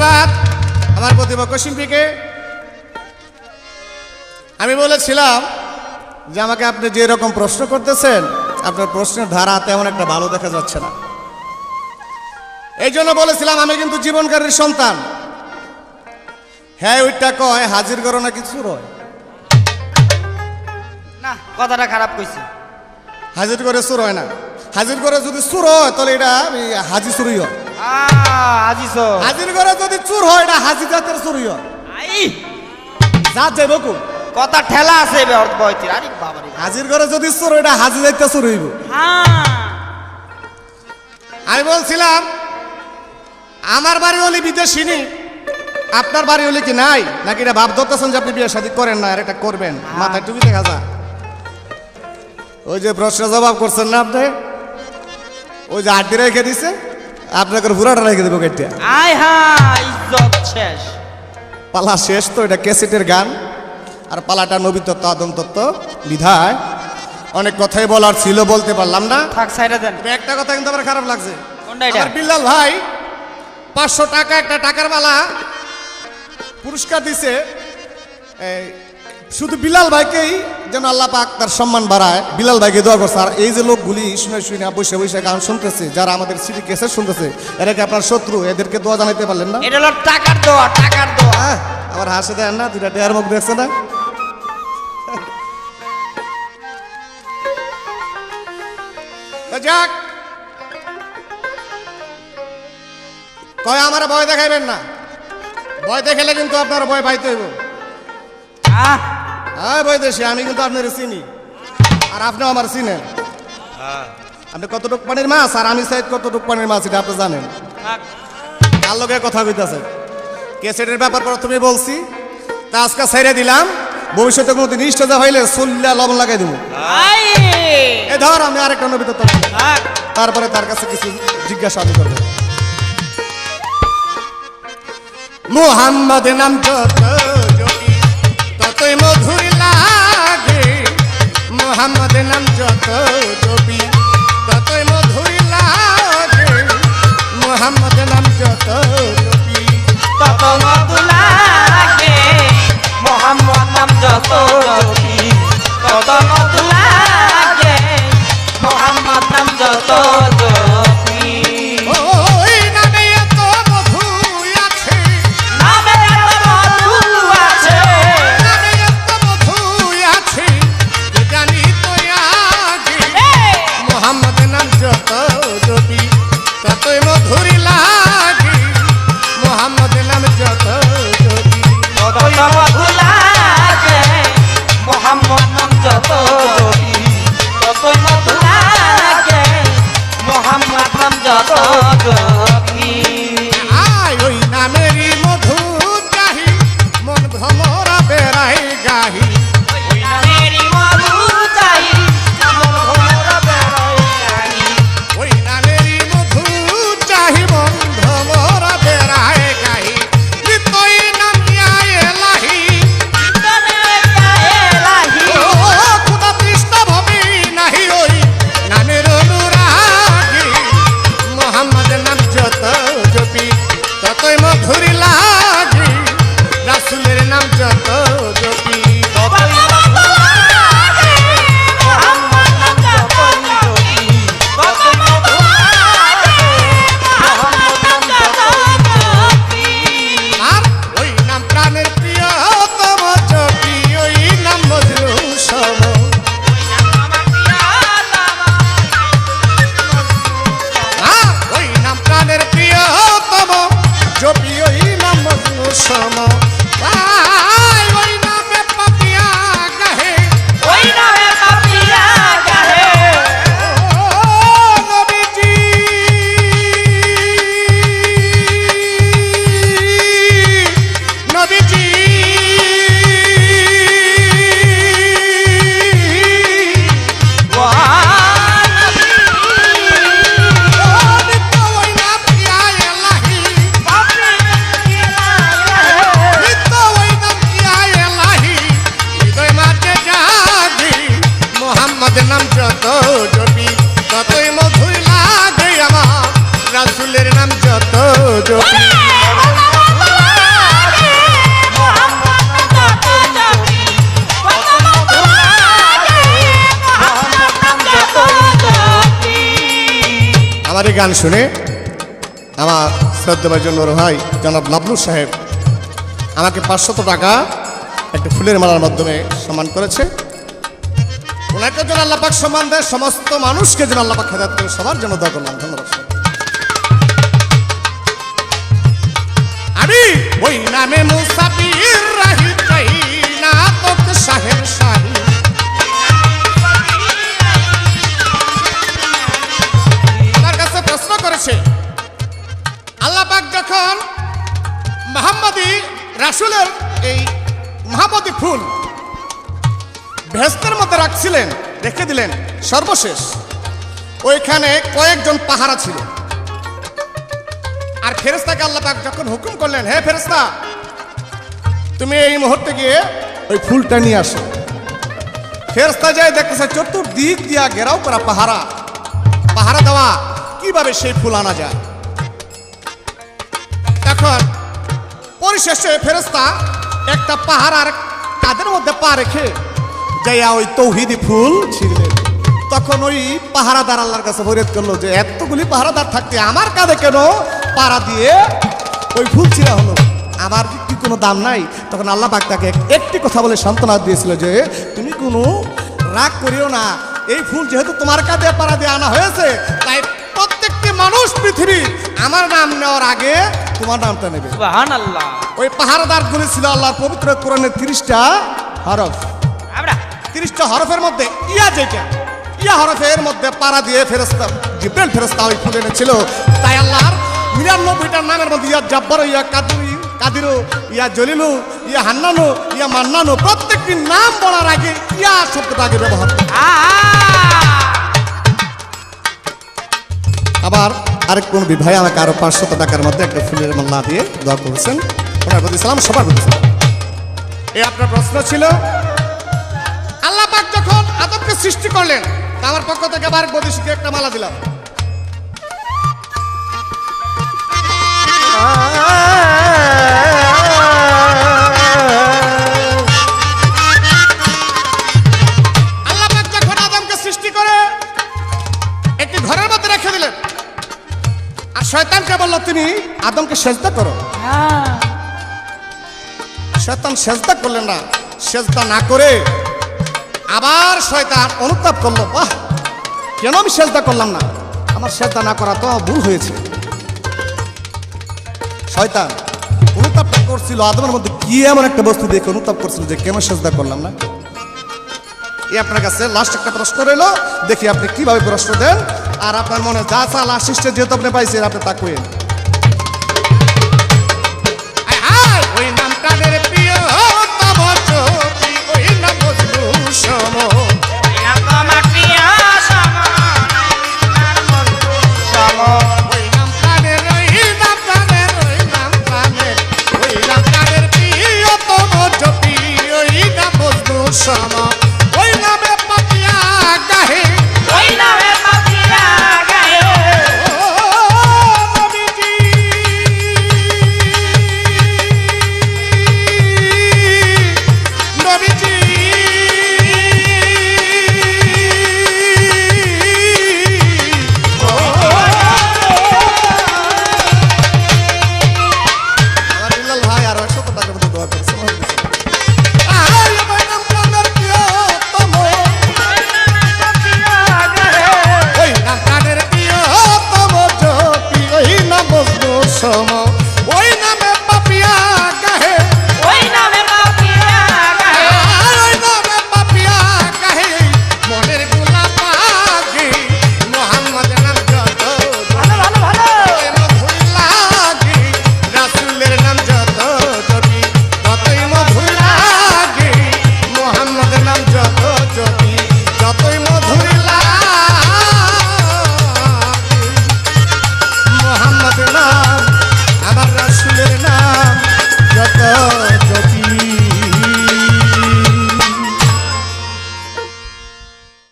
ধন্যবাদ আমার প্রতিপক্ষ শিল্পীকে। আমি বলেছিলাম যে আমাকে আপনি যে রকম প্রশ্ন করতেছেন আপনার প্রশ্নের ধারা তেমন একটা ভালো দেখা যাচ্ছে না। এই জন্য বলেছিলাম আমি কিন্তু জীবনকারীর সন্তান। হ্যাঁ ওইটা কয় হাজির করো না কিছু রয়। না কথাটা খারাপ কইছি। হাজির করে সুর হয় না। হাজির করে যদি সুর হয় তাহলে এটা এই হাজি চুরি হয়। হাজির করে যদি চুর হয় হাজি জাতের চুরি হয়। আই। কথা ঠেলা আছে আরে বাবা হাজির করে যদি চুর হয়, এটা হাজি যাইতে চুর হইব। হ্যাঁ আমি বলছিলাম আমার বাড়ি হলে বিদেশি নি? আপনার বাড়ি হলে কি নাই? নাকি এটা ভাব ধরতেছেন যে আপনি বিয়ে শাদী করেন না? আর এটা করবেন। মাথায় টুপি দেখা যা ওই যে প্রশ্ন জবাব করছেন না আপনি? ওই যে আড্ডি রেখে দিছে? আপনাকে পুরাটা রেখে দেবো কেটে। আয় হ্যাঁ ইজ্জত শেষ। পালা শেষ তো এটা ক্যাসেটের গান। আর পালাটা নবী তত্ত্ব আদম তত্ত্ব বিধায়। অনেক কথাই বলার ছিল বলতে পারলাম না। থাক সাইডে দেন। একটা কথা কিন্তু আমার খারাপ লাগছে। আমার বিল্লাল ভাই পাঁচশো টাকা একটা টাকার মালা পুরস্কার দিছে এই, শুধু বিলাল ভাইকেই যেন আল্লাহ পাক তার সম্মান বাড়ায়। বিলাল ভাইকে দোয়া করছে। আর এই যে লোকগুলি শুনে শুনে বসে বসে গান শুনতেছে যারা আমাদের সিটি কেসে শুনতেছে এরা কি আপনার শত্রু? এদেরকে দোয়া জানাইতে পারলেন না? এটা হলো টাকার দোয়া টাকার দোয়া। আহ, আবার হাসে দেন না দুটা টেয়ার মুখ দেখছে না? যাক। কয় আমার ভয় দেখাইবেন না। ভয় দেখালে কিন্তু আপনার ভয় পাইতে হইব। আহ! হ্যাঁ ভয় দেশে আমি কিন্তু আপনার চিনি। আর আপনিও আমার চিনেন। আপনি কতটুক পানির মাছ আর আমি সাইড কতটুক পানির মাছ এটা আপনি জানেন। কার লোকে কথা কইতাছে? কেসেটের ব্যাপার প্রথমে বলছি তা আজকে ছেড়ে দিলাম। ভবিষ্যতে কোনো দিন ইষ্ট হইলে চল্লা লবণ লাগাই দেবো এ ধর আমি আরেকটা নবীত তারপরে তার কাছে কিছু জিজ্ঞাসা আমি করব। মুহাম্মদ নাম জপি ততই মধুর লাগে। মোহাম্মদ নাম যত জপি আমার এই গান শুনে আমার শ্রদ্ধাভাই জন্য ভাই জনাব লাবলু সাহেব আমাকে পাঁচশত টাকা একটা ফুলের মালার মাধ্যমে সম্মান করেছে। ওনাকে যেন আল্লাপাক সম্মান দেয়, সমস্ত মানুষকে যেন আল্লাপাক খেদাত সবার জন্য দরকার করলাম। ওই নামে মুসাফির রাহি চাই না তোক সাহেব শাহী আমার কাছে প্রশ্ন করেছে আল্লাহ পাক যখন মোহাম্মদী রাসুলের এই মহামতি ফুল ভেস্তের মধ্যে রাখছিলেন, রেখে দিলেন, সর্বশেষ, ওইখানে কয়েকজন পাহারা ছিল। আর ফেরেস্তাকে আল্লাহ পাক যখন হুকুম করলেন, হে ফেরেস্তা তুমি এই মুহূর্তে গিয়ে ওই ফুলটা নিয়ে আসো। ফেরেস্তা যায় দেখতেছে, চতুর্দিক দিয়া ঘেরাও করা পাহারা। পাহারা দেওয়া, কীভাবে সেই ফুল আনা যায়? এখন পরিশেষে ফেরেস্তা একটা পাহারার কাদের মধ্যে পা রেখে যাইয়া ওই তৌহিদি ফুল ছিঁড়লেন। তখন ওই পাহারাদার আল্লাহর কাছে ফরিয়াদ করল যে, এতগুলি পাহারাদার থাকতে আমার কাঁধে কেন পাড়া দিয়ে ওই ফুল ছিঁড়া হলো। আমার কি কোনো দাম নাই? তখন আল্লাহ পাক তাকে একটি কথা বলে সান্ত্বনা দিয়েছিল যে তুমি কোনো রাগ করিও না। এই ফুল যেহেতু তোমার কাঁধে পাড়া দিয়ে আনা হয়েছে তাই প্রত্যেকটি মানুষ পৃথিবী আমার নাম নেওয়ার আগে তোমার নামটা নেবে। ওই পাহারাদার গুলি ছিল আল্লাহর পবিত্র কোরআনের তিরিশটা হরফ। তিরিশটা হরফের মধ্যে ইয়া যেটা ইয়া হরফের মধ্যে পাড়া দিয়ে ফেরস্তা জিব্রেল ফেরস্তা ওই ফুল এনেছিল। তাই আল্লাহর নিরানব্বইটার নামের মধ্যে ইয়া জাব্বার ইয়া কাদুরি কাদিরু ইয়া জলিলু ইয়া হান্নানু ইয়া মান্নানু প্রত্যেকটি নাম বলার আগে ইয়া শব্দটা আগে ব্যবহার আবার আরেক কোন ভাই আমাকে আরও পাঁচশত টাকার মধ্যে একটা ফুলের মাল্লা দিয়ে দোয়া করেছেন। ওনার প্রতি সালাম সবার প্রতি এই আপনার প্রশ্ন ছিল আল্লাহ পাক যখন আদমকে সৃষ্টি করলেন তা আমার পক্ষ থেকে আবার বদিশিকে একটা মালা দিলাম। আর শয়তানকে বলল তুমি আদমকে সেজদা করো। শয়তান সেজদা করলেন না সেজদা না করে আবার শয়তান অনুতাপ করল। বাহ! কেন আমি সেজদা করলাম না? আমার সেজদা না করা তো ভুল হয়েছে। শয়তান অনুতাপটা করছিল আদমের মধ্যে কি এমন একটা বস্তু দেখে অনুতাপ করছিল যে কেন সেজদা করলাম না? এই আপনার কাছে লাস্ট একটা প্রশ্ন রইল দেখি আপনি কীভাবে প্রশ্ন দেন। আর আপনার মনে যা চাল সিস্টে যেহেতু আপনি পাইছেন আপনি তা কইেন